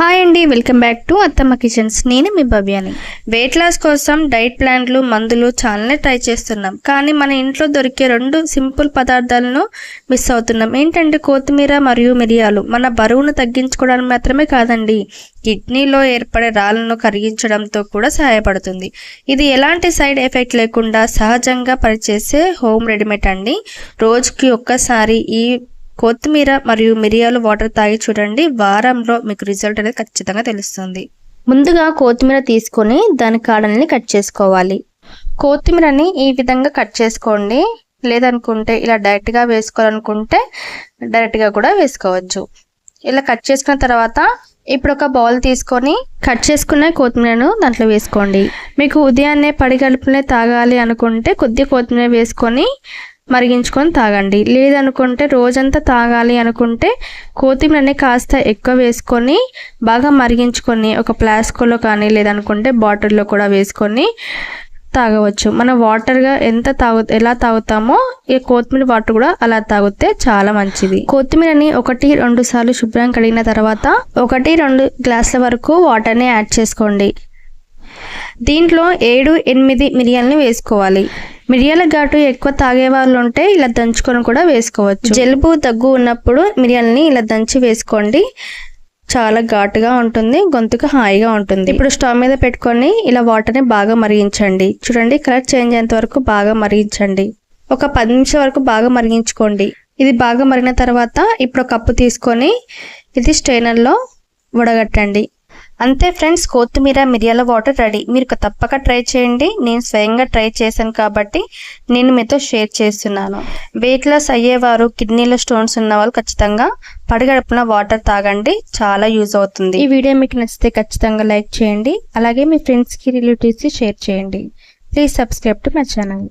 Hi అండి welcome back to Attamma kitchens. నేను మీ భవ్యాని. వెయిట్ లాస్ కోసం డైట్ ప్లాన్లు మందులు చాలానే ట్రై చేస్తున్నాం. కానీ మన ఇంట్లో దొరికే రెండు సింపుల్ పదార్థాలను మిస్ అవుతున్నాం. ఏంటంటే కొత్తిమీర మరియు మిరియాలు. మన బరువును తగ్గించుకోవడానికి మాత్రమే కాదండి కిడ్నీలో ఏర్పడే రాళ్ళను కరిగించడంతో కూడా సహాయపడుతుంది. ఇది ఎలాంటి సైడ్ ఎఫెక్ట్ లేకుండా సహజంగా పనిచేసే హోమ్ రెడీమేడ్ అండి. రోజుకి ఒక్కసారి ఈ కొత్తిమీర మరియు మిరియాలు వాటర్ తాగి చూడండి. వారంలో మీకు రిజల్ట్ అనేది ఖచ్చితంగా తెలుస్తుంది. ముందుగా కొత్తిమీర తీసుకొని దాని కాడల్ని కట్ చేసుకోవాలి. కొత్తిమీరని ఈ విధంగా కట్ చేసుకోండి. లేదనుకుంటే ఇలా డైరెక్ట్గా వేసుకోవాలనుకుంటే డైరెక్ట్గా కూడా వేసుకోవచ్చు. ఇలా కట్ చేసుకున్న తర్వాత ఇప్పుడు ఒక బౌల్ తీసుకొని కట్ చేసుకున్న కొత్తిమీరను దాంట్లో వేసుకోండి. మీకు ఉదయాన్నే పడిగలుపునే తాగాలి అనుకుంటే కొద్ది కొత్తిమీర వేసుకొని మరిగించుకొని తాగండి. లేదనుకుంటే రోజంతా తాగాలి అనుకుంటే కొత్తిమీరని కాస్త ఎక్కువ వేసుకొని బాగా మరిగించుకొని ఒక ప్లాస్కోలో కానీ లేదనుకుంటే బాటిల్లో కూడా వేసుకొని తాగవచ్చు. మనం వాటర్గా ఎంత తాగు ఎలా తాగుతామో ఈ కొత్తిమీర వాటర్ కూడా అలా తాగితే చాలా మంచిది. కొత్తిమీరని ఒకటి రెండు సార్లు శుభ్రం కడిగిన తర్వాత ఒకటి రెండు గ్లాసుల వరకు వాటర్ని యాడ్ చేసుకోండి. దీంట్లో ఏడు ఎనిమిది మిరియాలని వేసుకోవాలి. మిరియాల ఘాటు ఎక్కువ తాగే వాళ్ళు ఉంటే ఇలా దంచుకొని కూడా వేసుకోవచ్చు. జలుబు దగ్గు ఉన్నప్పుడు మిరియాలని ఇలా దంచి వేసుకోండి. చాలా ఘాటుగా ఉంటుంది గొంతుకు హాయిగా ఉంటుంది. ఇప్పుడు స్టవ్ మీద పెట్టుకొని ఇలా వాటర్ని బాగా మరిగించండి. చూడండి కలర్ చేంజ్ అయ్యేంత వరకు బాగా మరిగించండి. ఒక పది నిమిషాల వరకు బాగా మరిగించుకోండి. ఇది బాగా మరిగిన తర్వాత ఇప్పుడు కప్పు తీసుకొని ఇది స్ట్రైనర్లో వడగట్టండి. అంతే ఫ్రెండ్స్ కొత్తిమీర మిరియాల వాటర్ రెడీ. మీరు తప్పక ట్రై చేయండి. నేను స్వయంగా ట్రై చేశాను కాబట్టి నేను మీతో షేర్ చేస్తున్నాను. వెయిట్ లాస్ అయ్యేవారు కిడ్నీలో స్టోన్స్ ఉన్న వాళ్ళు ఖచ్చితంగా పడిగడుపున వాటర్ తాగండి. చాలా యూజ్ అవుతుంది. ఈ వీడియో మీకు నచ్చితే ఖచ్చితంగా లైక్ చేయండి. అలాగే మీ ఫ్రెండ్స్కి రిలేటివ్స్కి షేర్ చేయండి. Please subscribe to my channel.